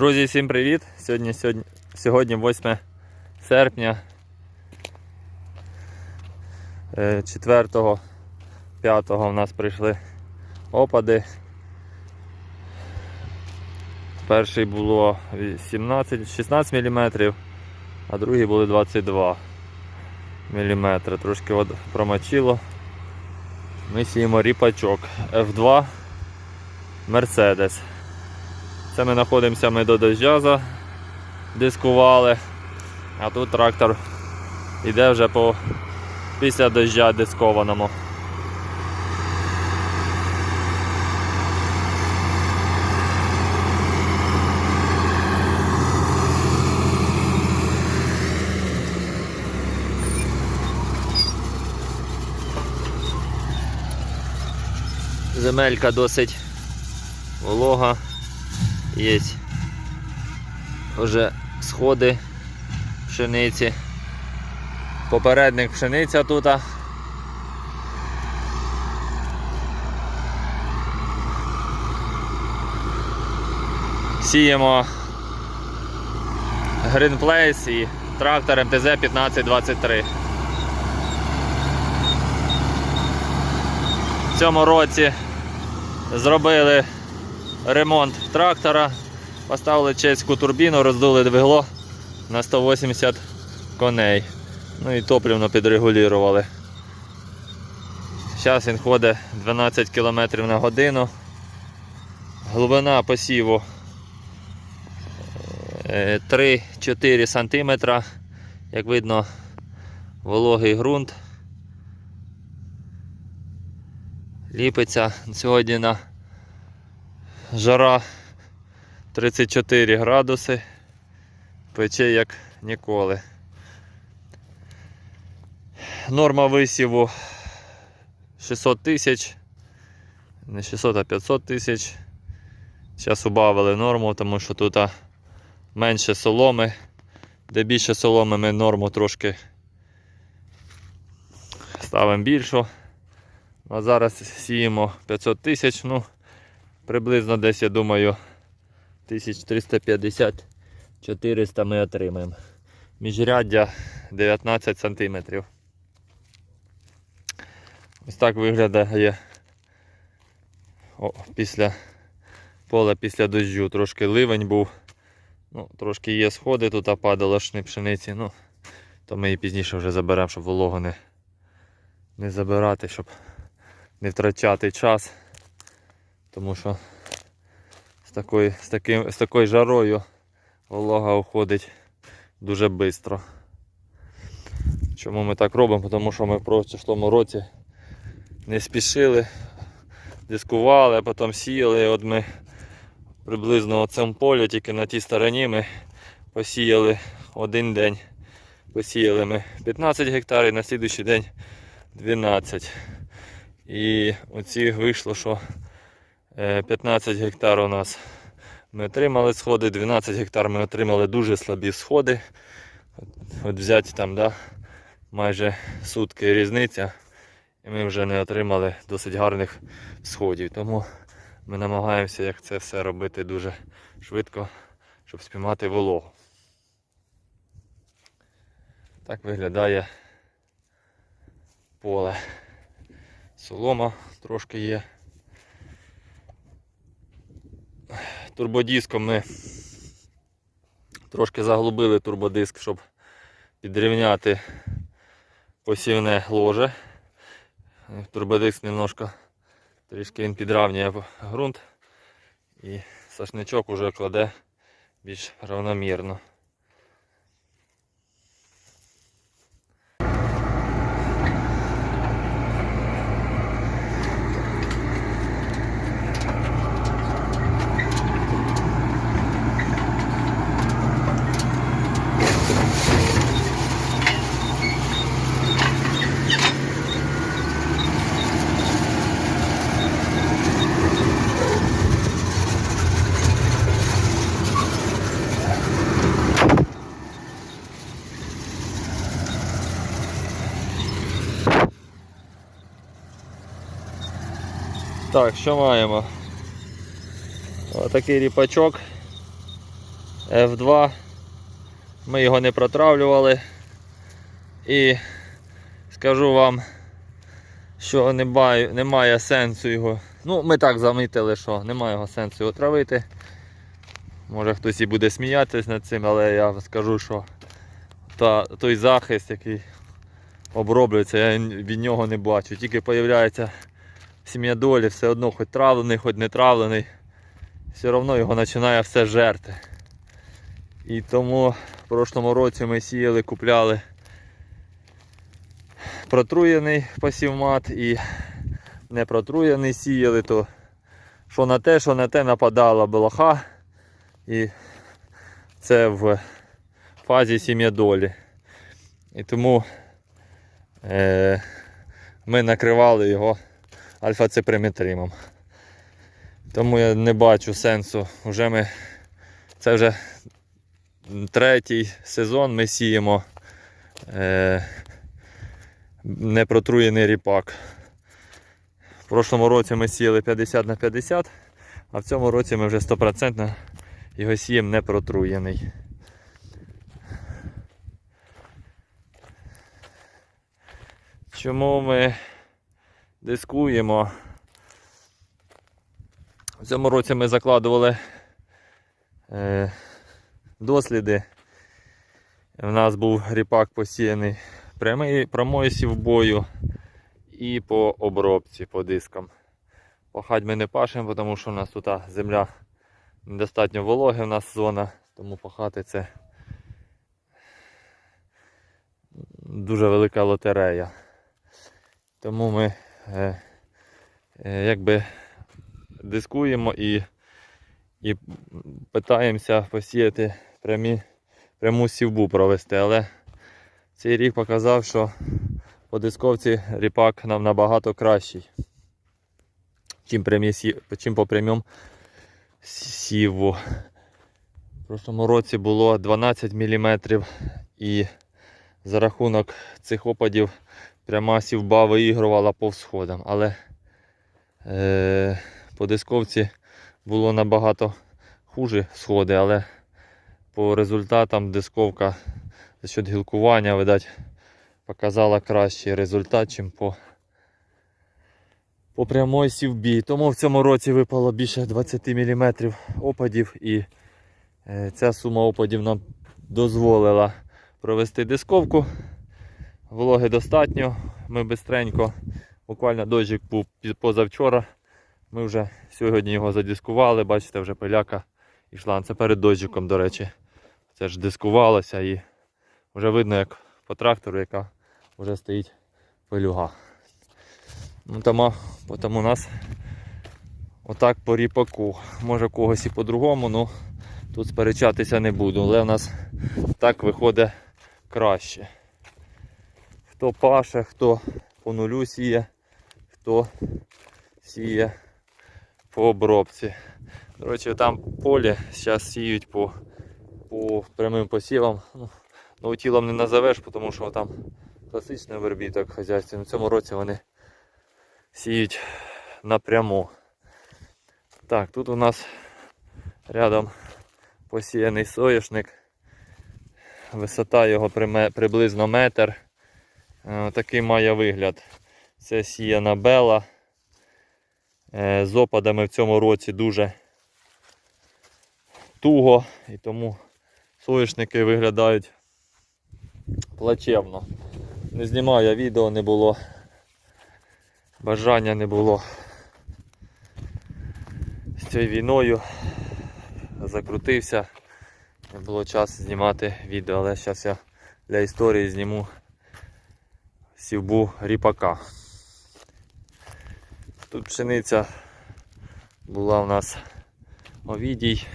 Друзі, всім привіт! Сьогодні, сьогодні, сьогодні 8 серпня 4 5 у нас прийшли опади. Перший було 17, 16 мм, а другий були 22 мм. Трошки от промочило. Ми сіємо ріпачок F2 Mercedes. Це ми знаходимося ми до дождя дискували, а тут трактор йде вже по після дождя дискованому. Земелька досить волога. Є вже сходи пшениці. Попередник пшениця тут. Сіємо Green і трактор МТЗ 1523. В цьому році зробили ремонт трактора, поставили чеську турбіну, роздули двигло на 180 коней. Ну і топливно підрегулювали. Зараз він ходить 12 км на годину. Глибина посіву е, 3-4 см. Як видно, вологий ґрунт. Ліпиться сьогодні на жара 34 градуси, пече як ніколи. Норма висіву 600 тисяч, не 600, а 500 тисяч. Зараз убавили норму, тому що тут менше соломи. Де більше соломи ми норму трошки ставимо більшу. А зараз сіємо 500 тисяч. Ну, Приблизно десь, я думаю, 1350-400 ми отримаємо. Міжряддя 19 см. Ось так виглядає О, після поля після дощу. Трошки ливень був. Ну, Трошки є сходи, тут падало шни пшениці. Ну, то ми її пізніше вже заберемо, щоб вологу не, не забирати, щоб не втрачати час. Тому що з такою, з таким, з такою жарою волога уходить дуже швидко. Чому ми так робимо? Тому що ми в прошлому році не спішили, дискували, а потім сіяли. От ми приблизно цьому полі, тільки на тій стороні ми посіяли один день. Посіяли ми 15 гектарів, на слідуючий день 12. І оці вийшло, що 15 гектар у нас ми отримали сходи, 12 гектар ми отримали дуже слабі сходи. От взяти там да, майже сутки різниця. І ми вже не отримали досить гарних сходів. Тому ми намагаємося як це все робити дуже швидко, щоб спіймати вологу. Так виглядає поле. Солома трошки є. Турбодиском ми трошки заглубили турбодиск, щоб підрівняти посівне ложе. Турбодиск немножко трішки він підравнює ґрунт і сашничок уже кладе більш равномірно. Так, що маємо? Отакий ріпачок. F2. Ми його не протравлювали. І скажу вам, що немає, немає сенсу його. Ну, ми так замітили, що немає його сенсу його травити. Може хтось і буде сміятись над цим, але я скажу, що та, той захист, який оброблюється, я від нього не бачу. Тільки з'являється сім'я долі, все одно хоч травлений, хоч не травлений, все одно його починає все жерти. І тому в прошлому році ми сіяли, купляли протруєний посівмат і не протруєний сіяли, то що на те, що на те нападала блоха. І це в фазі сім'ядолі. І тому е, ми накривали його альфа-циприметримом. Тому я не бачу сенсу. Уже ми, це вже третій сезон ми сіємо е, непротруєний ріпак. В прошлому році ми сіяли 50 на 50, а в цьому році ми вже 100% його сіємо непротруєний. Чому ми дискуємо? В цьому році ми закладували е, досліди. У нас був ріпак посіяний прямий, прямою сівбою і по обробці, по дискам. Пахать ми не пашемо, тому що у нас тут земля недостатньо вологи, у нас зона, тому пахати це дуже велика лотерея. Тому ми якби дискуємо і, і питаємося посіяти прямі, пряму сівбу провести. Але цей рік показав, що по дисковці ріпак нам набагато кращий, чим, прямі, чим по прямому сіву. В прошлому році було 12 мм і за рахунок цих опадів пряма сівба виігрувала по всходам. Але е, по дисковці було набагато хуже сходи, але по результатам дисковка за счет гілкування, видать, показала кращий результат, ніж по, по прямой сівбі. Тому в цьому році випало більше 20 мм опадів і е, ця сума опадів нам дозволила провести дисковку. Вологи достатньо. Ми бистренько, буквально дощик був позавчора. Ми вже сьогодні його задискували, бачите, вже пиляка йшла. Це перед дощиком, до речі. Це ж дискувалося і вже видно, як по трактору, яка вже стоїть пилюга. Ну, тому, тому у нас отак по ріпаку. Може когось і по-другому, ну тут сперечатися не буду, але у нас так виходить краще. Хто паше, хто по нулю сіє, хто сіє по обробці. До речі, там поле зараз сіють по, по прямим посівам. Ну, ну тілом не назовеш, тому що там класичний вербіток хазяйстві. В цьому році вони сіють напряму. Так, тут у нас рядом посіяний соняшник. Висота його приблизно метр. Е, Такий має вигляд. Це сіяна бела. Е, З опадами в цьому році дуже туго і тому соняшники виглядають плачевно. Не знімаю я відео, не було. Бажання не було з цією війною. Закрутився. Не було часу знімати відео, але зараз я для історії зніму сівбу ріпака. Тут пшениця була у нас овідій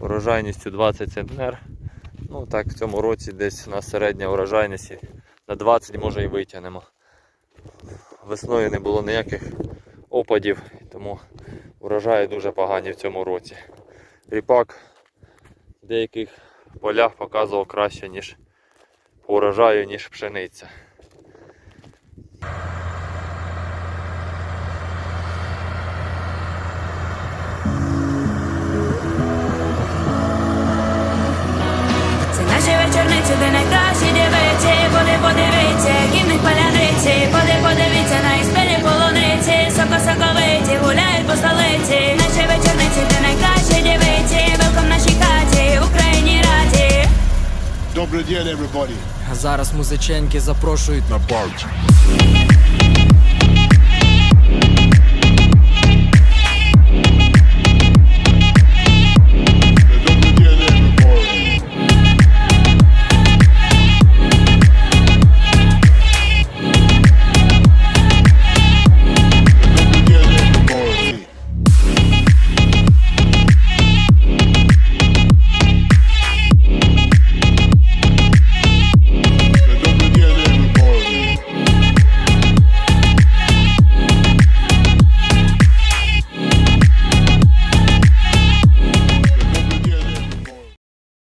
урожайністю 20 центнер. Ну так в цьому році десь у нас середня урожайність на 20 може і витягнемо. Весною не було ніяких опадів, тому урожаї дуже погані в цьому році. Ріпак в деяких полях показував краще, ніж по урожаю, ніж пшениця. найкращі дівиці, води подивіться, кінних паляниці, води подивіться, на іспері полуниці, сокосоковиці, гуляють по столиці, наче вечорниці, де найкращі дівиці, велком нашій хаті, Україні раді. Добрий день, everybody! Зараз музиченки запрошують на парті.